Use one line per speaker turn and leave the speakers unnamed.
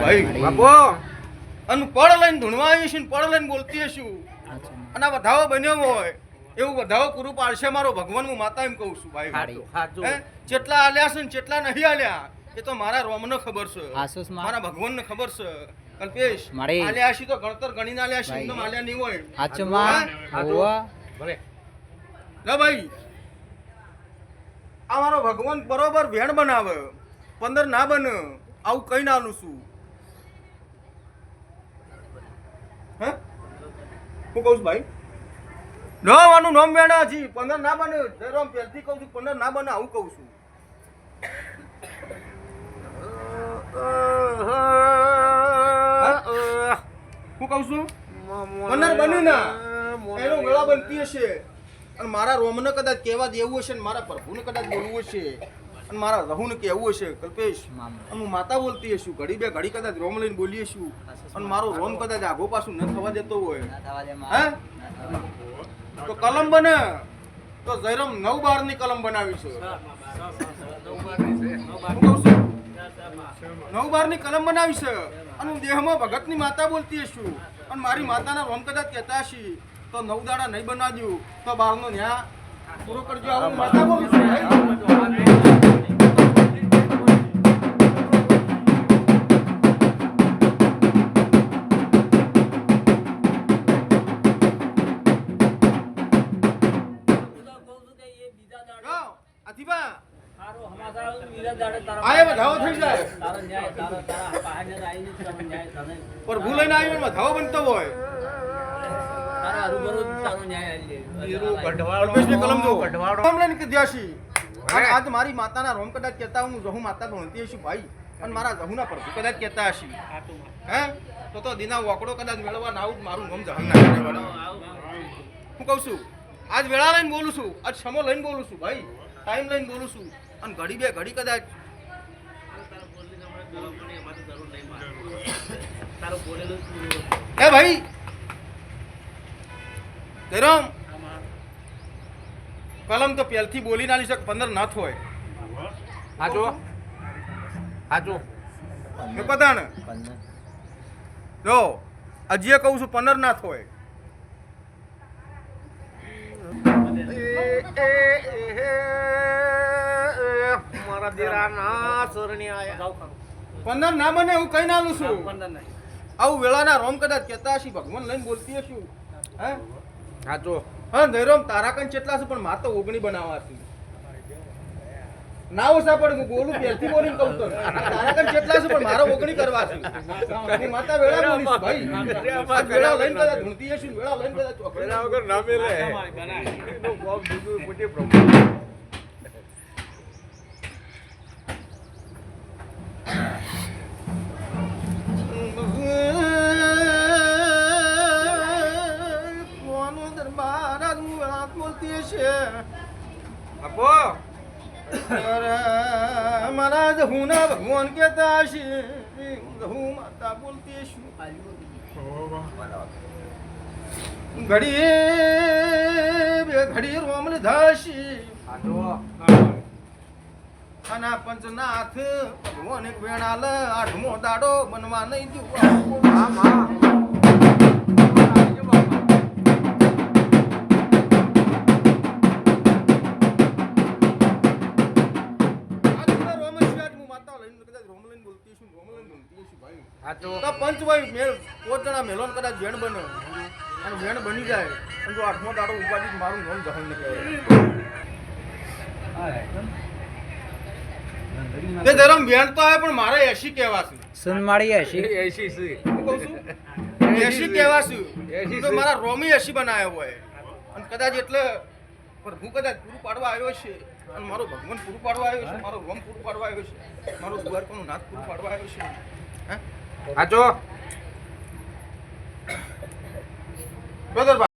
ભાઈ
બાપો
અને પડ લઈને ધૂણવા આવી છે પડ લઈને બોલતી હશું. અને આ વધાવો બન્યો હોય એવું વધાવો પૂરું પાડશે મારો ભગવાન હું માતા એમ કહું છું ભાઈ? જેટલા આલ્યા છે ને જેટલા નહીં આલ્યા એ તો મારા રોમને ખબર છે? મારા ભગવાનને ખબર છે. કલ્પેશ
મારી.
આલ્યા છે તો ગણતર ગણીને આલ્યા છે એકદમ આલ્યા નહીં હોય.
સાચું માં
ભલે.
ના ભાઈ આ મારો ભગવાન બરોબર વેણ બનાવે પંદર ના બને આવું કઈ નાનું છું? હું કહું છું ભાઈ? નવાનું નામ વેણા જી પંદર ના બને જયરામ પહેલથી કહું છું પંદર ના બને આવું કહું છું. હું કહું છું? પંદર બન્યું ના એનો વેળા બનતી હશે. અને મારા રોમને કદાચ કહેવા દેવું હશે ને મારા પ્રભુને કદાચ બોલવું હશે. અને મારા રહુને કહેવું હશે કલ્પેશ અને હું માતા બોલતી હશું ઘડી બે ઘડી કદાચ રોમ લઈને બોલીએ છું અને મારો રોમ કદાચ આગો પાછું ન થવા દેતો હોય. હે? તો કલમ બને. તો જયરામ નવ બારની કલમ બનાવી છે. છું? નવ બારની કલમ બનાવી છે. અને હું દેહમાં ભગતની માતા બોલતી હશું. અને મારી માતાના રોમ કદાચ કહેતા હશી તો નવ દાડા નહીં બનાવ્યું તો બારનો ન્યા પૂરો કરજો. આવું માતા બોલું છું આયે વધાવો થઈ જાય. પર ભૂલ લઈને આવ્યો ને વધાવો બનતો હોય. છે. આજ મારી માતાના રોમ કદાચ કહેતા હું જહુ માતા ભણતી હશું ભાઈ. અને મારા જહુના પ્રભુ કદાચ કહેતા હશે. હે? તો તો દીના વકડો કદાચ મેળવવા ના આવું મારું ગમ જહન ના હું કહું છું આજ વેળા લઈને બોલું છું આજ સમો લઈને બોલું છું ભાઈ. ટાઈમ લઈને બોલું છું. અને ઘડી બે ઘડી કદાચ એ ભાઈ! કલમ તો પહેલથી બોલી ના શકે પંદર ના હોય.
હાચો હાચો
મેં પતાણ જો હજીએ કહું છું પંદર ના હોય.
મારા દેરાના સરણી આયા
પંદર ના બને હું કઈ નાલું છું? આવું વેળાના રોમ કદાચ કહેતા હશી ભગવાન લઈને બોલતી હશું. હે?
હાચો
હા ધૈરોમ તારા કઈ કેટલા છે પણ મા તો ઓગણી બનાવવા છે ના ઓછા પણ હું બોલું પહેલથી બોલીને કહું તો. તારા કઈ કેટલા છે પણ મારો ઓગણી કરવા છે માતા વેળા બોલીશ ભાઈ. વેળા લઈને કદાચ ધૂણતી હશું વેળા લઈને કદાચ ચોકડી
વગર ના મેલે એનું કોમ બીજું મોટી problem.
વેળા છે.
આપો
મહારાજ હું ના ભગવાન કેતા છે હું માતા બોલતી છું. ઘડી બે ઘડી રોમ લીધા હશે
હાચો
અને આ પંચનાથ ભગવાન એક વેણાલ આઠમો દાડો બનવા નહીં દઉં તો પંચભાઈ મેલ પોત જણા મેલોન કદાચ વેણ બને. અને વેણ બની જાય. અને જો આઠમો દાડો ઉપાડી મારું નામ જહન ન કહેવાય તે ધરમ વેણ તો આવે પણ મારે એસી કહેવાશે.
સુનમાળી
એસી.
એસી છું. એસી કહેવાશું.
એસી
તો મારા રોમી એસી બનાવ્યો હોય. અને કદાચ એટલે પણ હું કદાચ પૂરું પાડવા આવ્યો છે. અને મારો ભગવાન પૂરું પાડવા આવ્યો છે મારો રોમ પૂરું પાડવા આવ્યો છે. મારો દ્વારકાનું નાથ પૂરું પાડવા આવ્યો છે. હે?
હાચો?
બ્રધર